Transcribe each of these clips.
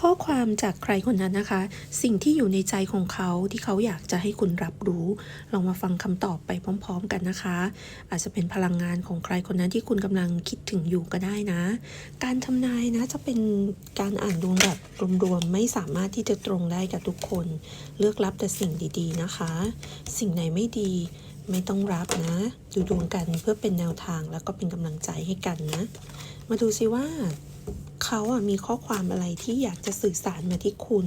ข้อความจากใครคนนั้นนะคะ สิ่งที่อยู่ในใจของเขาที่เขาอยากจะให้คุณรับรู้ ลองมาฟังคำตอบไปพร้อม ๆ กันนะคะ อาจจะเป็นพลังงานของใครคนนั้นที่คุณกำลังคิดถึงอยู่ก็ได้นะ การทำนายนะจะเป็นการอ่านดวงแบบรวมๆไม่สามารถที่จะตรงได้กับทุกคน เลือกรับแต่สิ่งดีๆนะคะ สิ่งไหนไม่ดีไม่ต้องรับนะ ดูดวงกันเพื่อเป็นแนวทางแล้วก็เป็นกำลังใจให้กันนะ มาดูซิว่า เขาอะมีข้อความอะไรที่อยากจะสื่อสารมาที่คุณ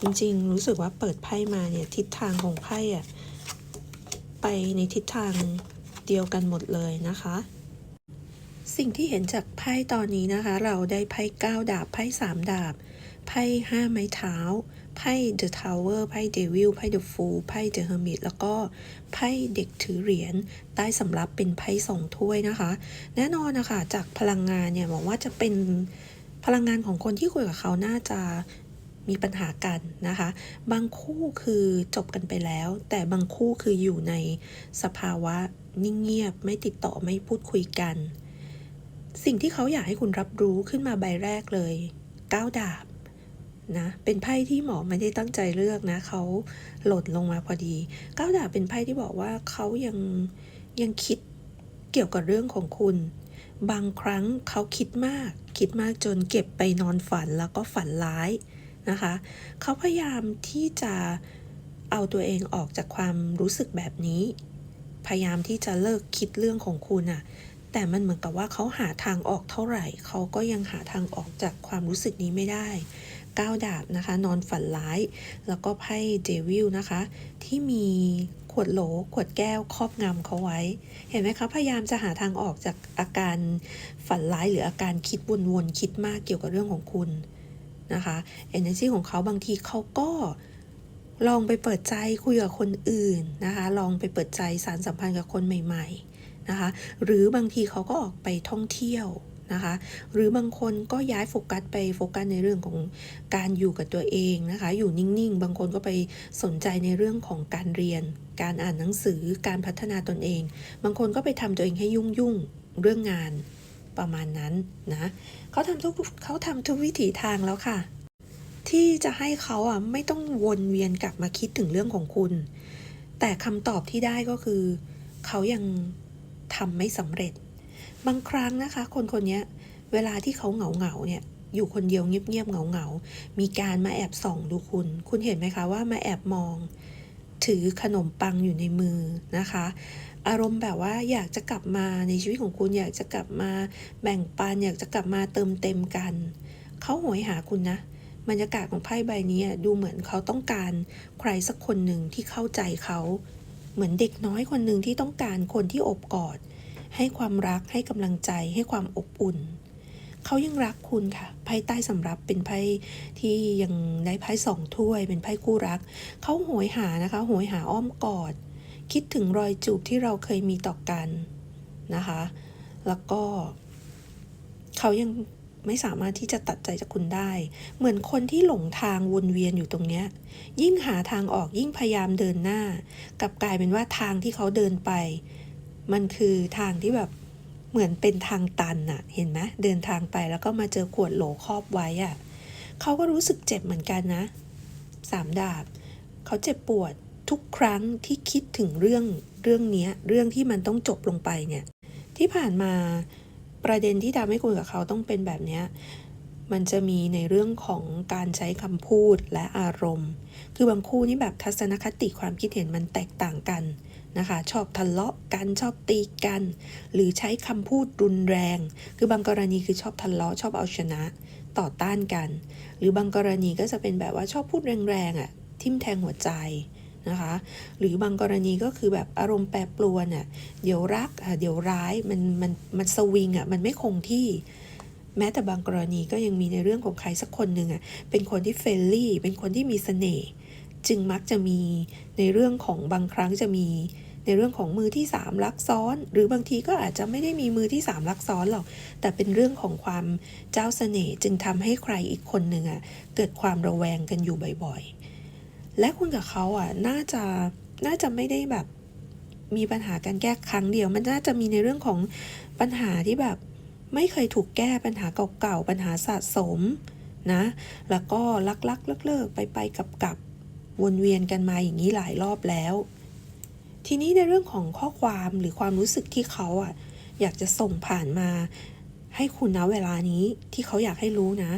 จริงๆ รู้สึกว่าเปิดไพ่มาเนี่ยทิศทางของไพ่อะไปในทิศทางเดียวกันหมดเลยนะคะ สิ่งที่เห็นจากไพ่ตอนนี้นะคะ เราได้ไพ่เก้าดาบไพ่สามดาบไพ่ห้าไม้เท้า ไพ่ The Tower ไพ่ Devil ไพ่ The Fool ไพ่ The Hermit แล้วก็ไพ่เด็กถือเหรียญใต้สำรับเป็นไพ่สองถ้วยนะคะ แน่นอนนะคะจากพลังงานเนี่ยบอกว่าจะเป็นพลังงานของคนที่คุยกับเขาน่าจะมีปัญหากันนะคะ บางคู่คือจบกันไปแล้ว แต่บางคู่คืออยู่ในสภาวะนิ่งเงียบไม่ติดต่อไม่พูดคุยกัน สิ่งที่เขาอยากให้คุณรับรู้ขึ้นมาใบแรกเลยก้าวดาบ นะ เป็นไพ่ที่หมอไม่ได้ตั้งใจเลือกนะ เขาหล่นลงมาพอดีก้าวดาบเป็นไพ่ที่บอกว่าเขายังยังคิดเกี่ยวกับเรื่องของคุณ บางครั้งเขาคิดมาก คิดมากจนเก็บไปนอนฝันแล้วก็ฝันร้ายนะคะ เขาพยายามที่จะเอาตัวเองออกจากความรู้สึกแบบนี้ พยายามที่จะเลิกคิดเรื่องของคุณอะแต่มันเหมือนกับว่าเขาหาทางออกเท่าไหร่ เขาก็ยังหาทางออกจากความรู้สึกนี้ไม่ได้ ก้าดาบนะคะ นอนฝันร้าย แล้วก็ไพ่เดวิลนะคะ ที่มีขวดโหล ขวดแก้วครอบงำเขาไว้ เห็นไหมคะ พยายามจะหาทางออกจากอาการฝันร้ายหรืออาการคิดวนๆ คิดมากเกี่ยวกับเรื่องของคุณนะคะ energy ของเขาบางทีเขาก็ลองไปเปิดใจคุยกับคนอื่นนะคะ ลองไปเปิดใจสารสัมพันธ์กับคนใหม่ ๆนะคะ หรือบางทีเขาก็ออกไปท่องเที่ยว นะคะ หรือบางคนก็ย้ายโฟกัสไปโฟกัสในเรื่องของการอยู่กับตัวเองนะคะ อยู่นิ่งๆ บางคนก็ไปสนใจในเรื่องของการเรียน การอ่านหนังสือ การพัฒนาตนเอง บางคนก็ไปทำตัวเองให้ยุ่งๆ เรื่องงานประมาณนั้นนะเขาทำทุกเขาทำทุกวิถีทางแล้วค่ะ ที่จะให้เขาอะไม่ต้องวนเวียนกลับมาคิดถึงเรื่องของคุณ แต่คำตอบที่ได้ก็คือ เขายังทำไม่สำเร็จ บางครั้งนะคะ คนคนนี้เวลาที่เขาเหงาเหงาเนี่ยอยู่คนเดียวเงียบๆเหงาเหงาๆ มีการมาแอบส่องดูคุณ คุณเห็นไหมคะว่ามาแอบมอง ถือขนมปังอยู่ในมือนะคะ อารมณ์แบบว่าอยากจะกลับมาในชีวิตของคุณอยากจะกลับมาแบ่งปันอยากจะกลับมาเติมเต็มกัน เขาโหยหาคุณนะ บรรยากาศของไพ่ใบนี้ดูเหมือนเขาต้องการใครสักคนหนึ่งที่เข้าใจเขา เหมือนเด็กน้อยคนหนึ่งที่ต้องการคนที่อบกอด ให้ความรักให้กำลังใจให้ความอบอุ่น เขายังรักคุณค่ะไพ่ใต้สำรับเป็นไพ่ที่ยังได้ไพ่สองถ้วย เป็นไพ่คู่รัก เขาโหยหานะคะโหยหาอ้อมกอด คิดถึงรอยจูบที่เราเคยมีต่อกันนะคะ แล้วก็ เขายังไม่สามารถที่จะตัดใจจากคุณได้ เหมือนคนที่หลงทางวนเวียนอยู่ตรงเนี้ย ยิ่งหาทางออกยิ่งพยายามเดินหน้ากลับกลายเป็นว่าทางที่เขาเดินไป มันคือทางที่แบบเหมือนเป็นทางตันอะเห็นไหมเดินทางไปแล้วก็มาเจอขวดโหลครอบไว้อะเขาก็รู้สึกเจ็บเหมือนกันนะสามดาบ เขาเจ็บปวดทุกครั้งที่คิดถึงเรื่องเรื่องนี้เรื่องที่มันต้องจบลงไปเนี่ย ที่ผ่านมาประเด็นที่ทำให้คุณกับเขาต้องเป็นแบบนี้มันจะมีในเรื่องของการใช้คำพูดและอารมณ์ คือบางคู่นี่แบบทัศนคติความคิดเห็นมันแตกต่างกัน นะคะ ชอบทะเลาะกันชอบตีกัน หรือใช้คำพูดรุนแรง คือบางกรณีคือชอบทะเลาะชอบเอาชนะ ต่อต้านกัน หรือบางกรณีก็จะเป็นแบบว่าชอบพูดแรงๆอะ่ะทิ่มแทงหัวใจนะคะ หรือบางกรณีก็คือแบบอารมณ์แปรปรวนอะเดี๋ยวรักอะเดี๋ยวร้ายมันมันมันสวิงอะมันไม่คงที่แม้แต่บางกรณีก็ยังมีในเรื่องของใครสักคนหนึ่งอะเป็นคนที่เฟรนลี่ เป็นคนที่มีเสน่ห์ จึงมักจะมีในเรื่องของบางครั้งจะมี ในเรื่องของมือที่สามลักซ้อน หรือบางทีก็อาจจะไม่ได้มีมือที่สามลักซ้อนหรอก แต่เป็นเรื่องของความเจ้าเสน่ห์จึงทำให้ใครอีกคนหนึ่งอะเกิดความระแวงกันอยู่บ่อยๆ และคุณกับเขาอะน่าจะน่าจะไม่ได้แบบมีปัญหาการแก้ครั้งเดียว มันน่าจะมีในเรื่องของปัญหาที่แบบไม่เคยถูกแก้ปัญหาเก่าๆปัญหาสะสมนะ แล้วก็ลักลักเลิกเลิกไปไปกับกับ วนเวียนกันมาอย่างนี้หลายรอบแล้ว ทีนี้ในเรื่องของข้อความหรือความรู้สึกที่เขาอะอยากจะส่งผ่านมา ให้คุณนะเวลานี้ที่เขาอยากให้รู้นะ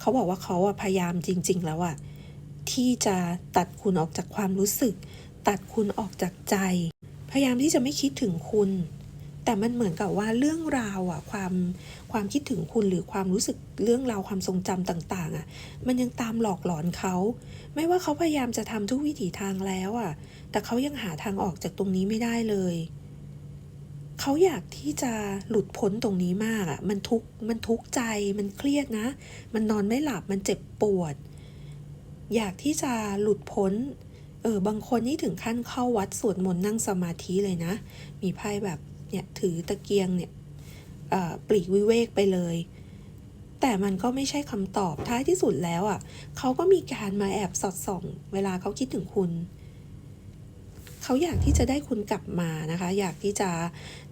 เขาบอกว่าเขาอะพยายามจริง ๆ แล้วอะที่จะตัดคุณออกจากความรู้สึก ตัดคุณออกจากใจ พยายามที่จะไม่คิดถึงคุณ แต่มันเหมือนกับว่าเรื่องราวอะความความคิดถึงคุณหรือความรู้สึกเรื่องราวความทรงจำต่างๆอะมันยังตามหลอกหลอนเขา ไม่ว่าเขาพยายามจะทำทุกวิถีทางแล้วอะแต่เขายังหาทางออกจากตรงนี้ไม่ได้เลย เขาอยากที่จะหลุดพ้นตรงนี้มากอะมันทุกมันทุกใจมันเครียดนะ มันนอนไม่หลับมันเจ็บปวด อยากที่จะหลุดพ้นเออบางคนนี่ถึงขั้นเข้าวัดสวดมนต์นั่งสมาธิเลยนะ มีไพ่แบบ เนี่ยถือตะเกียงเนี่ยปลีกวิเวกไปเลย แต่มันก็ไม่ใช่คำตอบท้ายที่สุดแล้วอะเขาก็มีการมาแอบสอดส่อง เวลาเขาคิดถึงคุณเขาอยากที่จะได้คุณกลับมานะคะ อยากที่จะ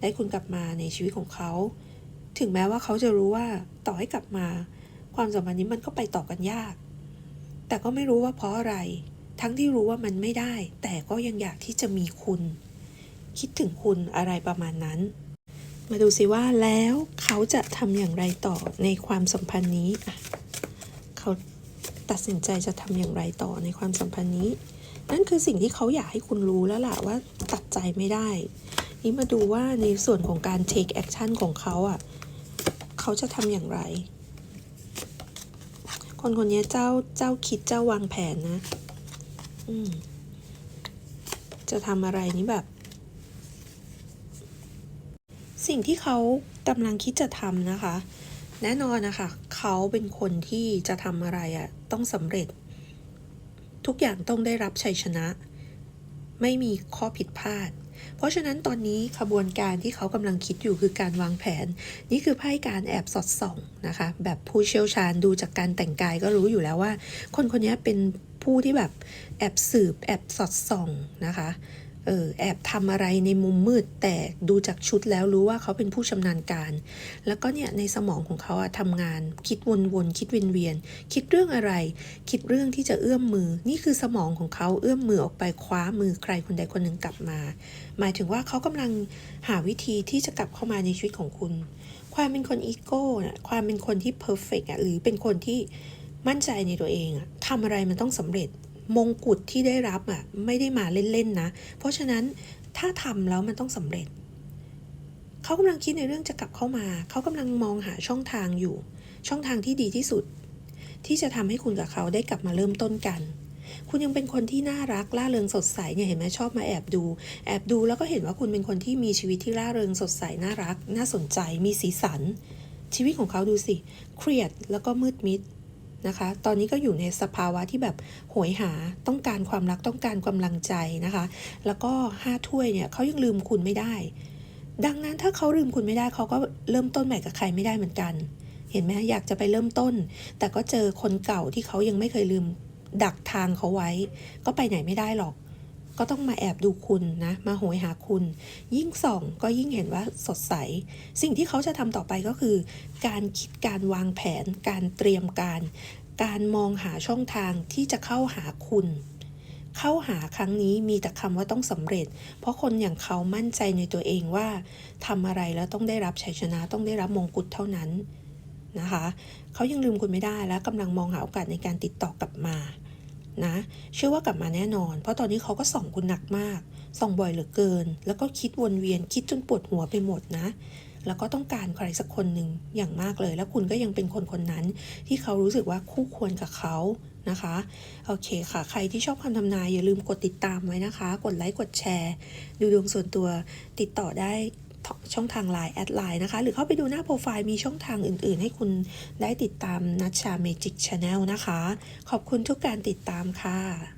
ได้คุณกลับมาในชีวิตของเขา ถึงแม้ว่าเขาจะรู้ว่าต่อให้กลับมา ความสัมพันธ์นี้มันก็ไปต่อกันยาก แต่ก็ไม่รู้ว่าเพราะอะไร ทั้งที่รู้ว่ามันไม่ได้ แต่ก็ยังอยากที่จะมีคุณ คิดถึงคุณอะไรประมาณนั้น มาดูสิว่าแล้วเขาจะทำอย่างไรต่อในความสัมพันธ์นี้ เขาตัดสินใจจะทำอย่างไรต่อในความสัมพันธ์นี้ นั่นคือสิ่งที่เขาอยากให้คุณรู้แล้วล่ะว่าตัดใจไม่ได้ นี่มาดูว่าในส่วนของการ take action ของเขาอะ เขาจะทำอย่างไร คนคนนี้เจ้าเจ้าคิดเจ้าวางแผนนะ อืมจะทำอะไรนี่แบบ สิ่งที่เขากำลังคิดจะทำนะคะ แน่นอนนะคะ เขาเป็นคนที่จะทำอะไรอะ่ะต้องสำเร็จ ทุกอย่างต้องได้รับชัยชนะ ไม่มีข้อผิดพลาด เพราะฉะนั้นตอนนี้ขบวนการที่เขากำลังคิดอยู่คือการวางแผน นี่คือไพ่การแอบสอดส่องนะคะ แบบผู้เชี่ยวชาญดูจากการแต่งกายก็รู้อยู่แล้วว่า คนคนนี้เป็นผู้ที่แบบแอบสืบแอบสอดส่องนะคะ เออแอบทำอะไรในมุมมืด แต่ดูจากชุดแล้วรู้ว่าเขาเป็นผู้ชำนาญการ แล้วก็เนี่ยในสมองของเขาอะทำงาน คิดวนๆคิดเวียนๆคิดเรื่องอะไร คิดเรื่องที่จะเอื้อมมือ นี่คือสมองของเขาเอื้อมมือออกไปคว้ามือใครคนใดคนหนึ่งกลับมา หมายถึงว่าเขากำลังหาวิธีที่จะกลับเข้ามาในชีวิตของคุณ ความเป็นคนอีโก้น่ะความเป็นคนที่เพอร์เฟกต์อะหรือเป็นคนที่มั่นใจในตัวเองอะทำอะไรมันต้องสำเร็จ มงกุฎที่ได้รับอะไม่ได้มาเล่นๆนะ เพราะฉะนั้นถ้าทำแล้วมันต้องสำเร็จ เขากำลังคิดในเรื่องจะกลับเข้ามา เขากำลังมองหาช่องทางอยู่ ช่องทางที่ดีที่สุด ที่จะทำให้คุณกับเขาได้กลับมาเริ่มต้นกัน คุณยังเป็นคนที่น่ารักล่าเริงสดใสเนี่ยเห็นไหมชอบมาแอบดู แอบดูแล้วก็เห็นว่าคุณเป็นคนที่มีชีวิตที่ร่าเริงสดใสน่ารัก น่าสนใจ มีสีสัน ชีวิตของเขาดูสิเครียดแล้วก็มืดมิด นะคะ ตอนนี้ก็อยู่ในสภาวะที่แบบโหยหาต้องการความรักต้องการกำลังใจนะคะ แล้วก็ห้าถ้วยเนี่ยเขายังลืมคุณไม่ได้ ดังนั้นถ้าเขาลืมคุณไม่ได้เขาก็เริ่มต้นใหม่กับใครไม่ได้เหมือนกัน เห็นไหมอยากจะไปเริ่มต้น แต่ก็เจอคนเก่าที่เขายังไม่เคยลืมดักทางเขาไว้ ก็ไปไหนไม่ได้หรอก ก็ต้องมาแอบดูคุณนะ มาโหยหาคุณ ยิ่งส่องก็ยิ่งเห็นว่าสดใส สิ่งที่เขาจะทำต่อไปก็คือ การคิดการวางแผน การเตรียมการ การมองหาช่องทางที่จะเข้าหาคุณเข้าหาครั้งนี้มีแต่คำว่าต้องสำเร็จ เพราะคนอย่างเขามั่นใจในตัวเองว่าทำอะไรแล้วต้องได้รับชัยชนะต้องได้รับมงกุฎเท่านั้นนะคะ เขายังลืมคุณไม่ได้และกำลังมองหาโอกาสในการติดต่อกลับมา นะเชื่อว่ากลับมาแน่นอน เพราะตอนนี้เขาก็ส่องคุณหนักมาก ส่องบ่อยเหลือเกิน แล้วก็คิดวนเวียนคิดจนปวดหัวไปหมดนะ แล้วก็ต้องการใครสักคนหนึ่งอย่างมากเลย แล้วคุณก็ยังเป็นคนคนนั้น ที่เขารู้สึกว่าคู่ควรกับเขานะคะโอเคค่ะ ใครที่ชอบคำทำนายอย่าลืมกดติดตามไว้นะคะ กดไลค์กดแชร์ ดูดวงส่วนตัวติดต่อได้ ช่องทาง Line แอดไลน์นะคะ หรือเข้าไปดูหน้าโปรไฟล์มีช่องทางอื่น ๆ ให้คุณได้ติดตามนัชชาเมจิกชาแนลนะคะ ขอบคุณทุกการติดตามค่ะ